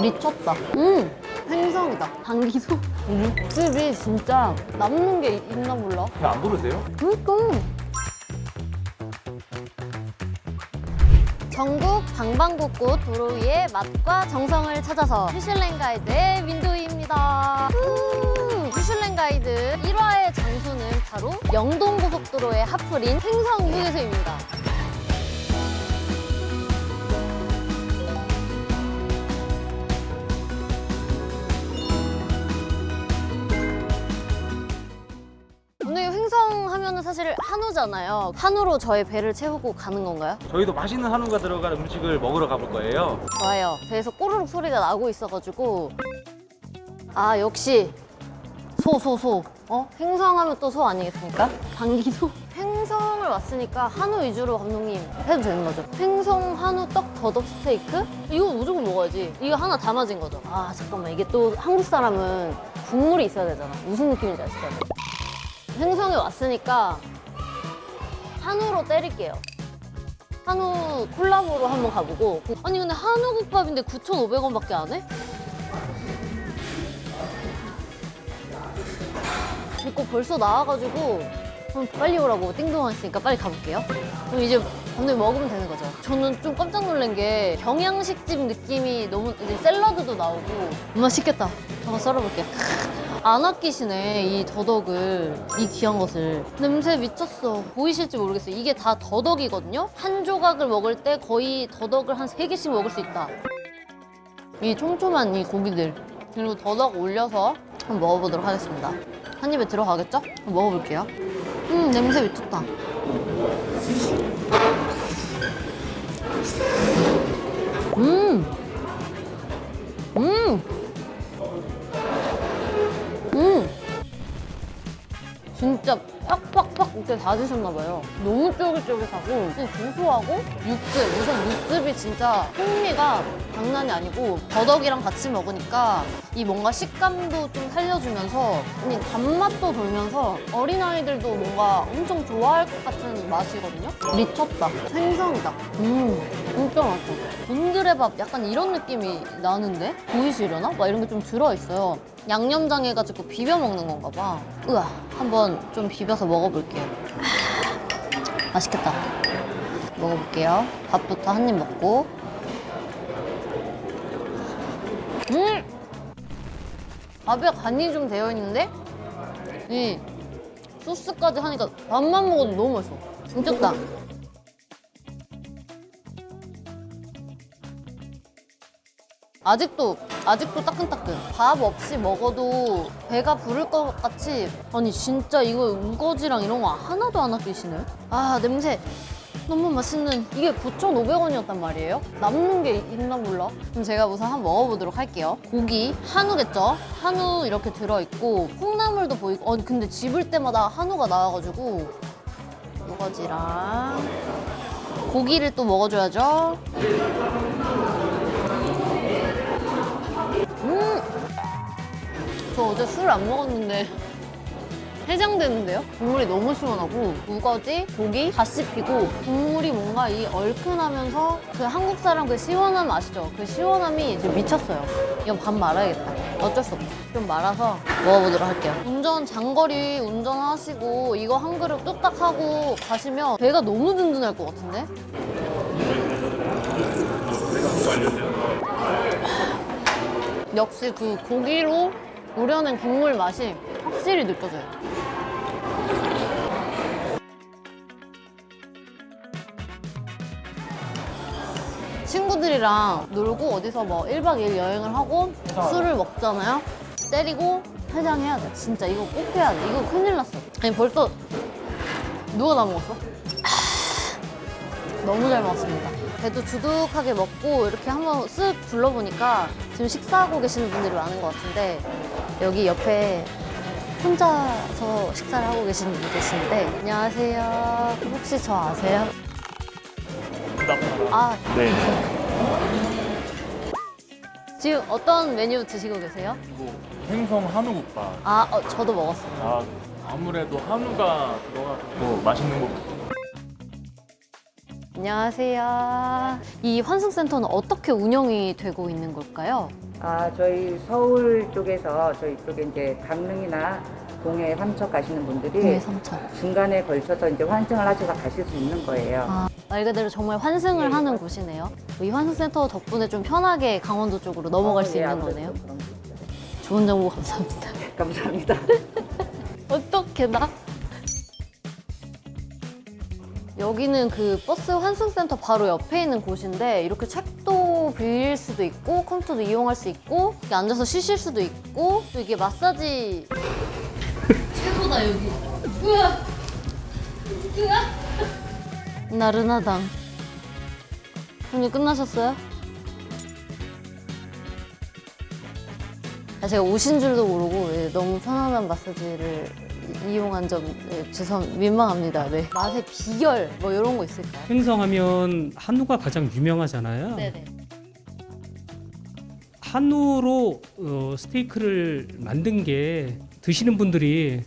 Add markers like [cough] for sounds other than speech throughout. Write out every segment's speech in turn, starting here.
미쳤다. 음, 생성이다. 당기소. 육즙이 진짜 남는 게 있나 몰라. 배안 부르세요? 그니까. 전국 방방곡곡 도로 위의 맛과 정성을 찾아서 슈슐랭 가이드의 민도희입니다. 후, 슈슐랭 가이드 1화의 장소는 바로 영동고속도로의 하프린 행성휴게소입니다. 사실 한우잖아요. 한우로 저의 배를 채우고 가는 건가요? 저희도 맛있는 한우가 들어간 음식을 먹으러 가볼 거예요. 좋아요. 배에서 꼬르륵 소리가 나고 있어가지고 아 역시 소 소 소. 어? 행성하면 또 소 아니겠습니까? 당기소. 행성을 왔으니까 한우 위주로 감독님 해도 되는 거죠? 행성 한우 떡 더덕 스테이크? 이거 무조건 먹어야지. 이거 하나 담아진 거죠. 아 잠깐만 이게 또 한국 사람은 국물이 있어야 되잖아. 무슨 느낌인지 아시죠? 행성에 왔으니까 한우로 때릴게요. 한우 콜라보로 한번 가보고. 아니 근데 한우 국밥인데 9,500원밖에 안 해? 이거 벌써 나와가지고 그럼 빨리 오라고 띵동 하시니까 빨리 가볼게요. 그럼 이제 감독님 먹으면 되는 거죠. 저는 좀 깜짝 놀란 게 경양식집 느낌이 너무 이제 샐러드도 나오고. 맛있겠다. 한번 썰어볼게요 안 아끼시네 이 더덕을 이 귀한 것을. 냄새 미쳤어. 보이실지 모르겠어요. 이게 다 더덕이거든요? 한 조각을 먹을 때 거의 더덕을 한 세 개씩 먹을 수 있다. 이 촘촘한 이 고기들. 그리고 더덕 올려서 한번 먹어보도록 하겠습니다. 한 입에 들어가겠죠? 한번 먹어볼게요. 음 냄새 미쳤다. 음! 음! 음! 진짜 팍팍팍 이렇게 다 드셨나봐요. 너무 쫄깃쫄깃하고 그냥 고소하고 육즙, 우선 육즙이 진짜 풍미가 장난이 아니고 더덕이랑 같이 먹으니까 이 뭔가 식감도 좀 살려주면서 이 단맛도 돌면서 어린아이들도 뭔가 엄청 좋아할 것 같은 맛이거든요. 미쳤다. 생선이다. 음, 진짜 맛있어. 곤드레 밥 약간 이런 느낌이 나는데? 보이시려나? 막 이런 게 좀 들어있어요. 양념장 해가지고 비벼 먹는 건가 봐. 으아, 한번 좀 비벼서 먹어볼게요. 아, 맛있겠다. 먹어볼게요. 밥부터 한 입 먹고. 음! 밥에 간이 좀 되어 있는데 이 소스까지 하니까 밥만 먹어도 너무 맛있어. 미쳤다. 아직도 아직도 따끈따끈. 밥 없이 먹어도 배가 부를 것 같이. 아니 진짜 이거 우거지랑 이런 거 하나도 안 아끼시네? 아 냄새. 너무 맛있는 이게 9,500원이었단 말이에요? 남는 게 있나 몰라? 그럼 제가 우선 한번 먹어보도록 할게요. 고기 한우겠죠? 한우 이렇게 들어있고 콩나물도 보이고 아니 근데 집을 때마다 한우가 나와가지고 우거지랑 고기를 또 먹어줘야죠 저 어제 술 안 먹었는데 해장되는데요? 국물이 너무 시원하고 우거지, 고기 다 씹히고 국물이 뭔가 이 얼큰하면서 그 한국 사람 그 시원함 아시죠? 그 시원함이 지금 미쳤어요. 이건 밥 말아야겠다. 어쩔 수 없다. 좀 말아서 먹어보도록 할게요. 운전 장거리 운전하시고 이거 한 그릇 뚝딱 하고 가시면 배가 너무 든든할 것 같은데? 역시 그 고기로 우려낸 국물 맛이 확실히 느껴져요. 친구들이랑 놀고 어디서 뭐 1박 2일 여행을 하고 술을 먹잖아요. 때리고 해장해야 돼. 진짜 이거 꼭 해야 돼. 이거 큰일 났어. 아니 벌써 누가 다 먹었어? [sighs] 너무 잘 먹었습니다. 배도 두둑하게 먹고 이렇게 한번 쓱 둘러보니까 지금 식사하고 계시는 분들이 많은 것 같은데 여기 옆에 혼자서 식사를 하고 계시는 분 계신데 안녕하세요. 혹시 저 아세요? 아 네. 지금 어떤 메뉴 드시고 계세요? 이거 생성 한우국밥. 아 어, 저도 먹었어요. 아, 아무래도 한우가 들어가서 맛있는 것 같아요. 안녕하세요. 이 환승센터는 어떻게 운영이 되고 있는 걸까요? 아, 저희 서울 쪽에서 저희 쪽에 이제 강릉이나 동해 삼척 가시는 분들이 동해 삼천. 중간에 걸쳐서 이제 환승을 하셔서 가실 수 있는 거예요. 아, 말 그대로 정말 환승을 네, 하는 맞- 곳이네요. 이 환승센터 덕분에 좀 편하게 강원도 쪽으로 넘어갈 어, 수 예, 있는 아무래도 거네요. 그런 게 있죠. 좋은 정보 감사합니다. [laughs] 감사합니다. [laughs] 어떻게 나? 여기는 그 버스 환승센터 바로 옆에 있는 곳인데 이렇게 책도 빌릴 수도 있고 컴퓨터도 이용할 수 있고 이렇게 앉아서 쉬실 수도 있고 또 이게 마사지 [laughs] 최고다 여기. 우와 우와 [laughs] 나른하당. 오늘 끝나셨어요? 아, 제가 오신 줄도 모르고 예, 너무 편안한 마사지를 이- 이용한 점 예, 죄송 민망합니다. 네. 맛의 비결 뭐 이런 거 있을까요? 횡성하면 한우가 가장 유명하잖아요. 네네. 한우로 어, 스테이크를 만든 게 드시는 분들이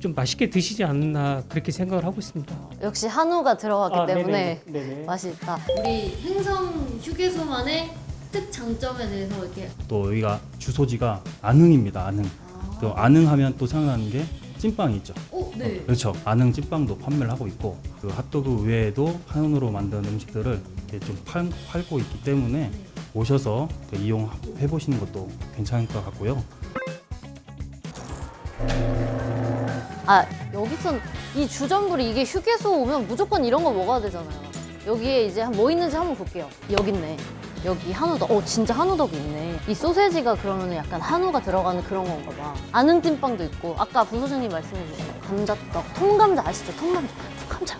좀 맛있게 드시지 않나 그렇게 생각을 하고 있습니다. 역시 한우가 들어가기 아, 때문에 네네, 네네. 맛있다. 우리 횡성 휴게소만의 특 장점에 대해서 이렇게 또 여기가 주소지가 안흥입니다. 안흥. 또 안흥하면 또 생각나는 게 찐빵이 있죠. 오, 네. 그렇죠. 안흥 찐빵도 판매를 하고 있고 그 핫도그 외에도 한우로 만든 음식들을 이렇게 좀 팔, 팔고 있기 때문에 오셔서 그 이용해 보시는 것도 괜찮을 것 같고요. 아 여기선 이 주점들이 이게 휴게소 오면 무조건 이런 거 먹어야 되잖아요. 여기에 이제 한뭐 있는지 한번 볼게요. 여기 있네. 여기 한우덕. 어 진짜 한우덕이 있네. 이 소세지가 그러면 약간 한우가 들어가는 그런 건가 봐. 아는 찐빵도 있고 아까 부소장님 말씀해 주신 감자떡, 통감자 아시죠? 통감자. 통감자.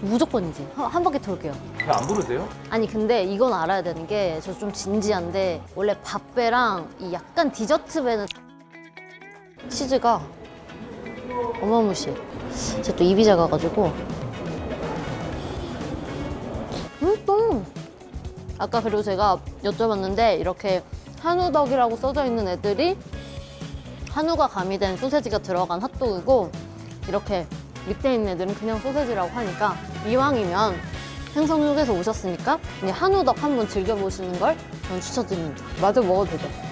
무조건이지. 한, 한 바퀴 돌게요. 잘안 부르세요? 아니 근데 이건 알아야 되는 게 저 좀 진지한데 원래 밥배랑 이 약간 디저트 배는 치즈가 어마무시해. 제가 또 입이 작아가지고 음 또. 아까 그리고 제가 여쭤봤는데 이렇게 한우덕이라고 써져 있는 애들이 한우가 가미된 소세지가 들어간 핫도그고 이렇게 밑에 있는 애들은 그냥 소세지라고 하니까 이왕이면 행성육에서 오셨으니까 이 한우덕 한번 즐겨보시는 걸 저는 추천드립니다. 마저 먹어도 되죠.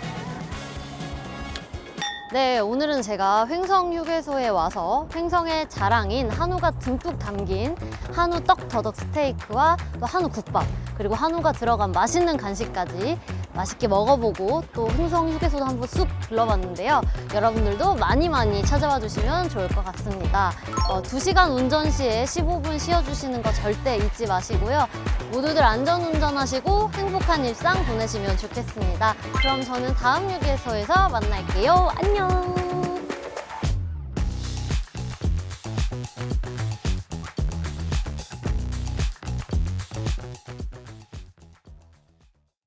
네, 오늘은 제가 횡성 휴게소에 와서 횡성의 자랑인 한우가 듬뿍 담긴 한우 떡 더덕 스테이크와 또 한우 국밥 그리고 한우가 들어간 맛있는 간식까지 맛있게 먹어보고 또 횡성 휴게소도 한번 쑥 둘러봤는데요. 여러분들도 많이 많이 찾아와 주시면 좋을 것 같습니다. 어, 2시간 운전 시에 15분 쉬어주시는 거 절대 잊지 마시고요. 모두들 안전운전하시고 행복한 일상 보내시면 좋겠습니다. 그럼 저는 다음 휴게소에서 만날게요. 안녕!